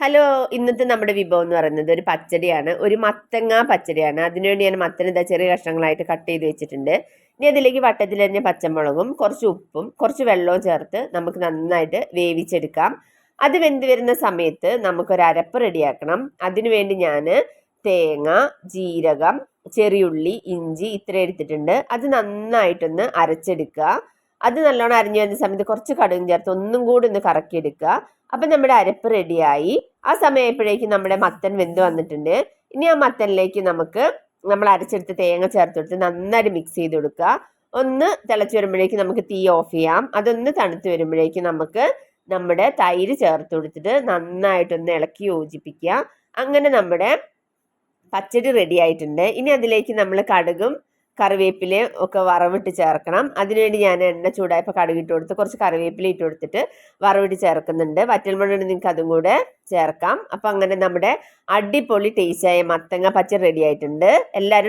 Hello ഇന്നത്തെ നമ്മുടെ വിഭവം എന്ന് പറയുന്നത് ഒരു പച്ചടിയാണ്. ഒരു മത്തങ്ങ പച്ചടിയാണ്. അതിനുവേണ്ടി ഞാൻ മത്തൻ ഇതാ ചെറിയ കഷ്ണങ്ങളായിട്ട് കട്ട് ചെയ്ത് വെച്ചിട്ടുണ്ട്. ഇനി അതിലേക്ക് വട്ടത്തിലരിഞ്ഞ പച്ചമുളകും കുറച്ച് ഉപ്പും കുറച്ച് വെള്ളവും ചേർത്ത് നമുക്ക് നന്നായിട്ട് വേവിച്ചെടുക്കാം. അത് വെന്ത് വരുന്ന സമയത്ത് നമുക്കൊരു അരപ്പ് റെഡിയാക്കണം. അതിനുവേണ്ടി ഞാൻ തേങ്ങ ജീരകം ചെറിയുള്ളി ഇഞ്ചി ഇത്ര എടുത്തിട്ടുണ്ട്. അത് നന്നായിട്ടൊന്ന് അരച്ചെടുക്കുക. അത് നല്ലോണം അരിഞ്ഞു വരുന്ന സമയത്ത് കുറച്ച് കടുകും ചേർത്ത് ഒന്നും കൂടി ഒന്ന് കറക്കിയെടുക്കുക. അപ്പം നമ്മുടെ അരപ്പ് റെഡിയായി. ആ സമയപ്പോഴേക്കും നമ്മുടെ മത്തൻ വെന്ത് വന്നിട്ടുണ്ട്. ഇനി ആ മത്തനിലേക്ക് നമുക്ക് നമ്മൾ അരച്ചെടുത്ത് തേങ്ങ ചേർത്ത് കൊടുത്ത് നന്നായിട്ട് മിക്സ് ചെയ്ത് കൊടുക്കുക. ഒന്ന് തിളച്ച് വരുമ്പോഴേക്കും നമുക്ക് തീ ഓഫ് ചെയ്യാം. അതൊന്ന് തണുത്ത് വരുമ്പോഴേക്കും നമുക്ക് നമ്മുടെ തൈര് ചേർത്ത് കൊടുത്തിട്ട് നന്നായിട്ടൊന്ന് ഇളക്കി യോജിപ്പിക്കുക. അങ്ങനെ നമ്മുടെ പച്ചടി റെഡി ആയിട്ടുണ്ട്. ഇനി അതിലേക്ക് നമ്മൾ കടുകും കറിവേപ്പിലയും ഒക്കെ വറവിട്ട് ചേർക്കണം. അതിനുവേണ്ടി ഞാൻ എണ്ണ ചൂടായപ്പോൾ കടുക് ഇട്ട് കൊടുത്ത് കുറച്ച് കറിവേപ്പില ഇട്ട് കൊടുത്തിട്ട് വറവിട്ട് ചേർക്കുന്നുണ്ട്. വറ്റൽമുളക് നിങ്ങൾക്ക് അതും കൂടെ ചേർക്കാം. അപ്പം അങ്ങനെ നമ്മുടെ അടിപൊളി ടേസ്റ്റായ മത്തങ്ങ പച്ച റെഡി ആയിട്ടുണ്ട്. എല്ലാവരും